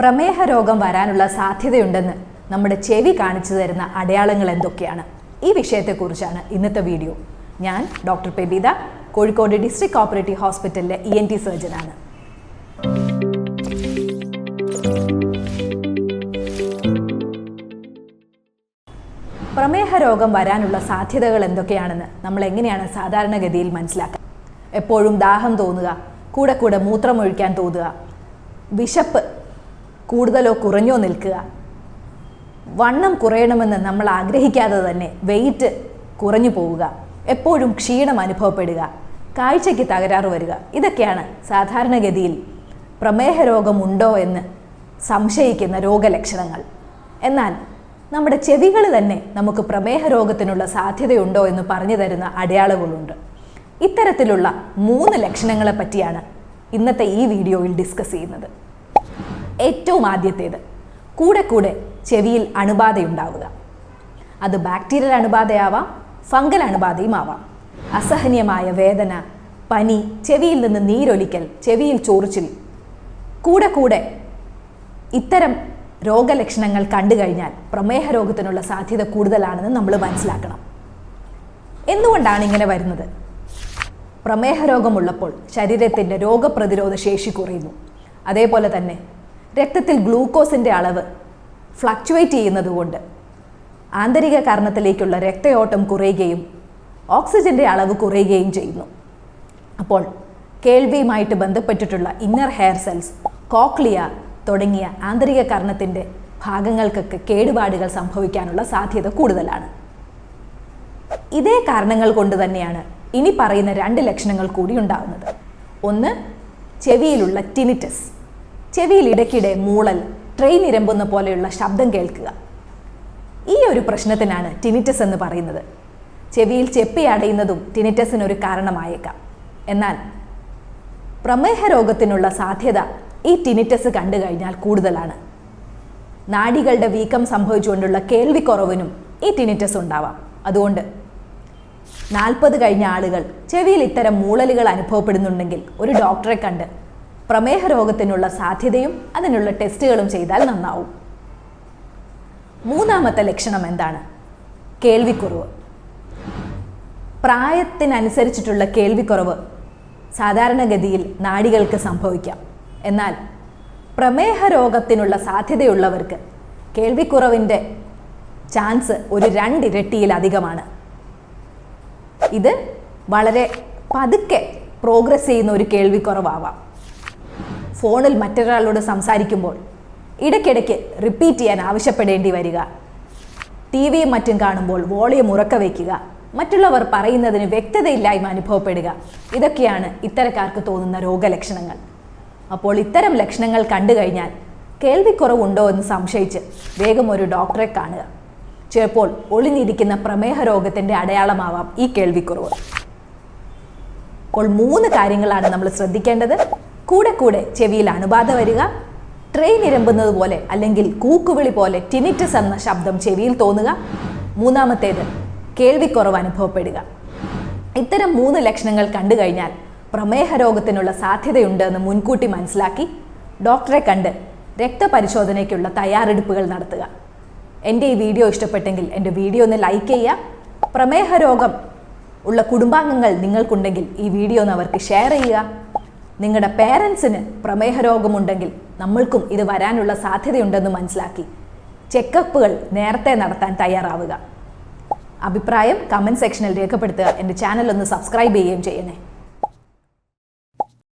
പ്രമേഹ രോഗം വരാനുള്ള സാധ്യതയുണ്ടെന്ന് നമ്മുടെ ചെവി കാണിച്ചു തരുന്ന അടയാളങ്ങൾ എന്തൊക്കെയാണ്? ഈ വിഷയത്തെക്കുറിച്ചാണ് ഇന്നത്തെ വീഡിയോ. ഞാൻ doctor Pebitha Kozhikode district cooperative ഹോസ്പിറ്റലിലെ ഇ എൻ ടി സർജനാണ്. പ്രമേഹ രോഗം വരാനുള്ള സാധ്യതകൾ എന്തൊക്കെയാണെന്ന് നമ്മൾ എങ്ങനെയാണ് സാധാരണഗതിയിൽ മനസ്സിലാക്കുക എപ്പോഴും ദാഹം തോന്നുക കൂടെ കൂടെ മൂത്രമൊഴിക്കാൻ തോന്നുക വിശപ്പ് കൂടുതലോ കുറഞ്ഞോ നിൽക്കുക. വണ്ണം കുറയണമെന്ന് നമ്മൾ ആഗ്രഹിക്കാതെ തന്നെ വെയിറ്റ് കുറഞ്ഞു പോവുക. എപ്പോഴും ക്ഷീണം അനുഭവപ്പെടുക. കാഴ്ചയ്ക്ക് തകരാറ് വരിക. ഇതൊക്കെയാണ് സാധാരണഗതിയിൽ പ്രമേഹ രോഗമുണ്ടോ എന്ന് സംശയിക്കുന്ന രോഗലക്ഷണങ്ങൾ. എന്നാൽ നമ്മുടെ ചെവികൾ തന്നെ നമുക്ക് പ്രമേഹ രോഗത്തിനുള്ള സാധ്യതയുണ്ടോ എന്ന് പറഞ്ഞു തരുന്ന അടയാളങ്ങളുണ്ട്. ഇത്തരത്തിലുള്ള മൂന്ന് ലക്ഷണങ്ങളെ പറ്റിയാണ് ഇന്നത്തെ ഈ വീഡിയോയിൽ ഡിസ്കസ് ചെയ്യുന്നത്. ഏറ്റവും ആദ്യത്തേത്. കൂടെ കൂടെ ചെവിയിൽ അണുബാധയുണ്ടാവുക. അത് ബാക്ടീരിയൽ അണുബാധയാവാം ഫംഗൽ അണുബാധയും ആവാം അസഹനീയമായ വേദന പനി ചെവിയിൽ നിന്ന് നീരൊലിക്കൽ ചെവിയിൽ ചോറിച്ചിൽ. കൂടെ കൂടെ ഇത്തരം രോഗലക്ഷണങ്ങൾ കണ്ടു കഴിഞ്ഞാൽ പ്രമേഹ രോഗത്തിനുള്ള സാധ്യത കൂടുതലാണെന്ന് നമ്മൾ മനസ്സിലാക്കണം. എന്തുകൊണ്ടാണ് ഇങ്ങനെ വരുന്നത്? പ്രമേഹ രോഗമുള്ളപ്പോൾ ശരീരത്തിന്റെ രോഗപ്രതിരോധ ശേഷി കുറയുന്നു. അതേപോലെ തന്നെ രക്തത്തിൽ ഗ്ലൂക്കോസിന്റെ അളവ് ഫ്ലക്ച്വേറ്റ് ചെയ്യുന്നതുകൊണ്ട് ആന്തരിക കാരണത്തിലേക്കുള്ള രക്തയോട്ടം കുറയുകയും ഓക്സിജന്റെ അളവ് കുറയുകയും ചെയ്യുന്നു. അപ്പോൾ കേൾവിയുമായിട്ട് ബന്ധപ്പെട്ടിട്ടുള്ള ഇന്നർ ഹെയർ സെൽസ് കോക്ലിയ തുടങ്ങിയ ആന്തരിക കർണത്തിന്റെ ഭാഗങ്ങൾക്കൊക്കെ കേടുപാടുകൾ സംഭവിക്കാനുള്ള സാധ്യത കൂടുതലാണ്. ഇതേ കാരണങ്ങൾ കൊണ്ട് തന്നെയാണ് ഇനി പറയുന്ന രണ്ട് ലക്ഷണങ്ങൾ കൂടി ഉണ്ടാകുന്നത്. ഒന്ന് ചെവിയിലുള്ള ടിനിറ്റസ് ചെവിയിൽ ഇടയ്ക്കിടെ മൂളൽ ട്രെയിൻ ഇരമ്പുന്ന പോലെയുള്ള ശബ്ദം കേൾക്കുക. ഈ ഒരു പ്രശ്നത്തിനാണ് ടിനിറ്റസ് എന്ന് പറയുന്നത്. ചെവിയിൽ ചെപ്പി അടയുന്നതും ടിനിറ്റസിന് ഒരു കാരണമായേക്കാം. എന്നാൽ പ്രമേഹ രോഗത്തിനുള്ള സാധ്യത ഈ ടിനിറ്റസ് കണ്ടു കഴിഞ്ഞാൽ കൂടുതലാണ്. നാഡികളുടെ വീക്കം സംഭവിച്ചുകൊണ്ടുള്ള കേൾവിക്കുറവിനും ഈ ടിനിറ്റസ് ഉണ്ടാവാം. അതുകൊണ്ട് നാൽപ്പത് കഴിഞ്ഞ ആളുകൾ ചെവിയിൽ ഇത്തരം മൂളലുകൾ അനുഭവപ്പെടുന്നുണ്ടെങ്കിൽ ഒരു ഡോക്ടറെ കണ്ട് പ്രമേഹ രോഗത്തിനുള്ള സാധ്യതയും അതിനുള്ള ടെസ്റ്റുകളും ചെയ്താൽ നന്നാവും. മൂന്നാമത്തെ ലക്ഷണം എന്താണ്? കേൾവിക്കുറവ്. പ്രായത്തിനനുസരിച്ചിട്ടുള്ള കേൾവിക്കുറവ് സാധാരണഗതിയിൽ നാടികൾക്ക് സംഭവിക്കാം. എന്നാൽ പ്രമേഹ രോഗത്തിനുള്ള സാധ്യതയുള്ളവർക്ക് കേൾവിക്കുറവിന്റെ ചാൻസ് ഒരു രണ്ടിരട്ടിയിലധികമാണ്. ഇത് വളരെ പതുക്കെ പ്രോഗ്രസ് ചെയ്യുന്ന ഒരു കേൾവിക്കുറവാവാം. ഫോണിൽ മറ്റൊരാളോട് സംസാരിക്കുമ്പോൾ ഇടയ്ക്കിടയ്ക്ക് റിപ്പീറ്റ് ചെയ്യാൻ ആവശ്യപ്പെടേണ്ടി വരിക. ടി വിയും മറ്റും കാണുമ്പോൾ വോളിയം ഉറക്ക വയ്ക്കുക മറ്റുള്ളവർ പറയുന്നതിന് വ്യക്തതയില്ലായ്മ അനുഭവപ്പെടുക. ഇതൊക്കെയാണ് ഇത്തരക്കാർക്ക് തോന്നുന്ന രോഗലക്ഷണങ്ങൾ. അപ്പോൾ ഇത്തരം ലക്ഷണങ്ങൾ കണ്ടു കഴിഞ്ഞാൽ കേൾവിക്കുറവുണ്ടോ എന്ന് സംശയിച്ച് വേഗം ഒരു ഡോക്ടറെ കാണുക. ചിലപ്പോൾ ഒളിഞ്ഞിരിക്കുന്ന പ്രമേഹ രോഗത്തിന്റെ അടയാളമാവാം ഈ കേൾവിക്കുറവ്. അപ്പോൾ മൂന്ന് കാര്യങ്ങളാണ് നമ്മൾ ശ്രദ്ധിക്കേണ്ടത്. കൂടെ കൂടെ ചെവിയിൽ അണുബാധ വരിക. ട്രെയിൻ ഇരമ്പുന്നത് പോലെ അല്ലെങ്കിൽ കൂക്കുവിളി പോലെ ടിനിറ്റസ് എന്ന ശബ്ദം ചെവിയിൽ തോന്നുക. മൂന്നാമത്തേത് കേൾവിക്കുറവ് അനുഭവപ്പെടുക. ഇത്തരം മൂന്ന് ലക്ഷണങ്ങൾ കണ്ടു കഴിഞ്ഞാൽ പ്രമേഹ രോഗത്തിനുള്ള സാധ്യതയുണ്ട് എന്ന് മുൻകൂട്ടി മനസ്സിലാക്കി ഡോക്ടറെ കണ്ട് രക്തപരിശോധനയ്ക്കുള്ള തയ്യാറെടുപ്പുകൾ നടത്തുക. എന്റെ ഈ വീഡിയോ ഇഷ്ടപ്പെട്ടെങ്കിൽ എന്റെ വീഡിയോ ഒന്ന് ലൈക്ക് ചെയ്യുക. പ്രമേഹ രോഗം ഉള്ള കുടുംബാംഗങ്ങൾ നിങ്ങൾക്കുണ്ടെങ്കിൽ ഈ വീഡിയോ ഒന്ന് അവർക്ക് ഷെയർ ചെയ്യുക. നിങ്ങളുടെ പേരൻസിന് പ്രമേഹ രോഗമുണ്ടെങ്കിൽ നമ്മൾക്കും ഇത് വരാനുള്ള സാധ്യതയുണ്ടെന്ന് മനസ്സിലാക്കി. ചെക്കപ്പുകൾ നേരത്തെ നടത്താൻ തയ്യാറാവുക. അഭിപ്രായം കമന്റ് സെക്ഷനിൽ രേഖപ്പെടുത്തുക. എന്റെ ചാനൽ ഒന്ന് സബ്സ്ക്രൈബ് ചെയ്യുകയും ചെയ്യണേ.